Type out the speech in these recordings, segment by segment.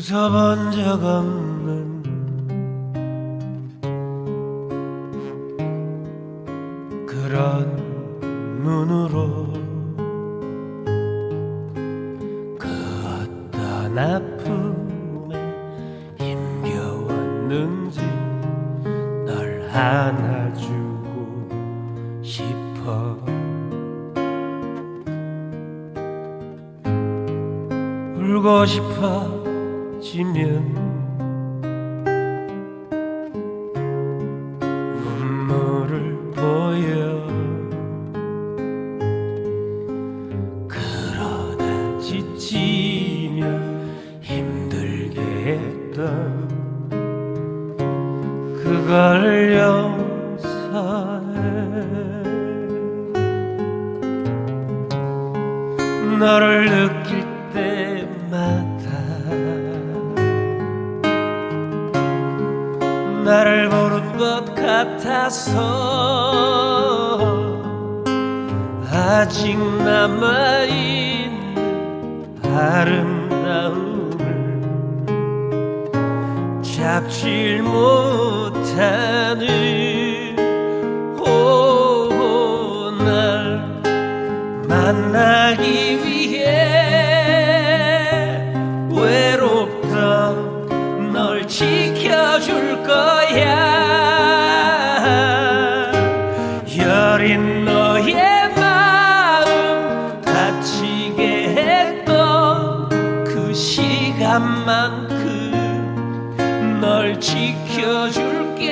웃어본 적 없는 그런 눈으로 그 어떤 아픔에 힘겨웠는지 널 안아주고 싶어. 울고 싶어 지면 눈물을 보여. 그러다 지치며 힘들게 했던 그걸 용서해. 너를 느낄 때마다 나를 보는 것 같아서 아직 남아있는 아름다움을 잡질 못하는 오날 만나기 위해 거야 여린 너의 마음 다치게 했던 그 시간만큼 널 지켜줄게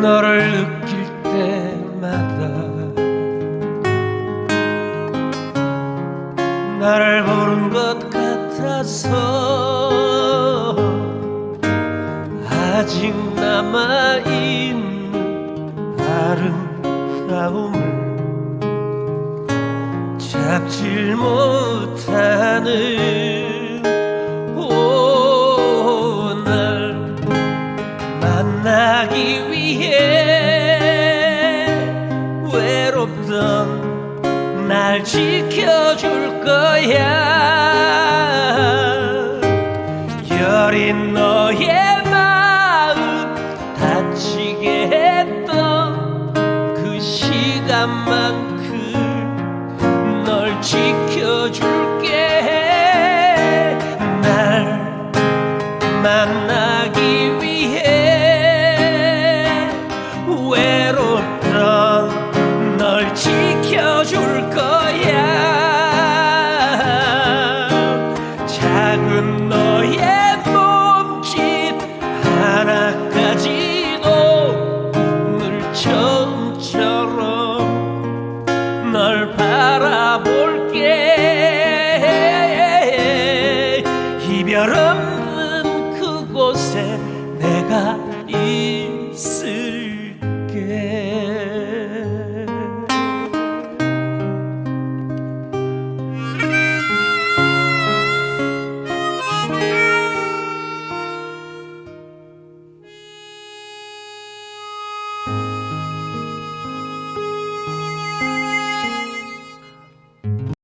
너를 느낄 때마다 나를 보는 것 같아서 아직 남아있는 아름다움을 잡질 못하는 오늘 만나기 위해 날 지켜줄 거야. 여린 너의 마음 다치게 했던 그 시간만큼 널 지켜줄게. 날 만나기 여름은 그곳에 내가 있